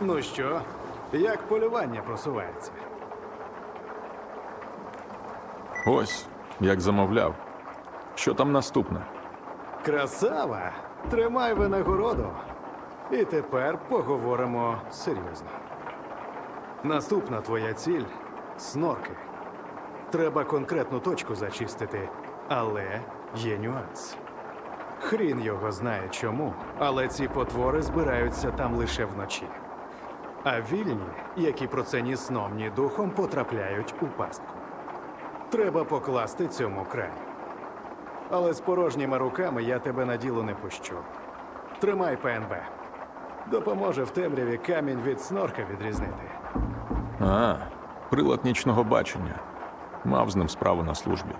Ну що, як полювання просувається? Ось, як замовляв. Що там наступне? Красава! Тримай винагороду. І тепер поговоримо серйозно. Наступна твоя ціль снорки. Треба конкретну точку зачистити, але є нюанс. Хрін його знає чому, але ці потвори збираються там лише вночі. А вільні, які про це ні сном, ні духом, потрапляють у пастку. Треба покласти цьому край. Але з порожніми руками я тебе на діло не пущу. Тримай ПНБ. Допоможе в темряві камінь від снорка відрізнити. А, прилад нічного бачення. Мав з ним справу на службі.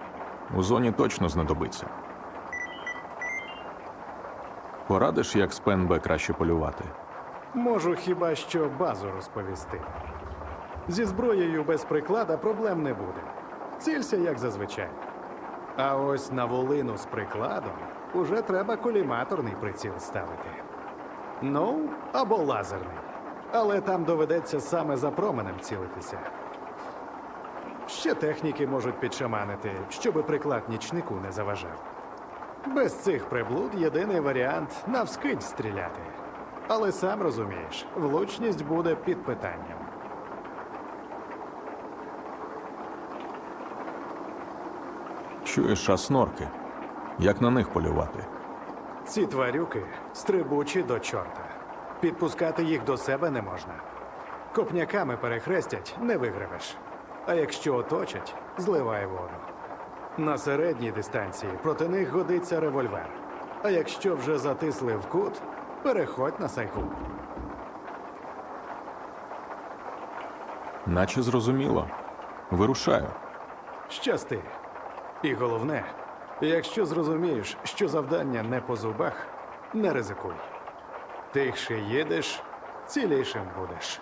У зоні точно знадобиться. Порадиш, як з ПНБ краще полювати? Можу хіба що базу розповісти. Зі зброєю без приклада проблем не буде. Цілься як зазвичай. А ось на волину з прикладом уже треба коліматорний приціл ставити. Ну, або лазерний. Але там доведеться саме за променем цілитися. Ще техніки можуть підшаманити, щоби приклад нічнику не заважав. Без цих приблуд єдиний варіант навскидь стріляти. Але сам розумієш, влучність буде під питанням. Чуєш, а снорки? Як на них полювати? Ці тварюки стрибучі до чорта. Підпускати їх до себе не можна. Копняками перехрестять, не вигребеш. А якщо оточать, зливай воду. На середній дистанції проти них годиться револьвер. А якщо вже затисли в кут, переходь на сайгу. Наче зрозуміло. Вирушаю. Щасти. І головне, якщо зрозумієш, що завдання не по зубах, не ризикуй. Тихше їдеш, цілішим будеш.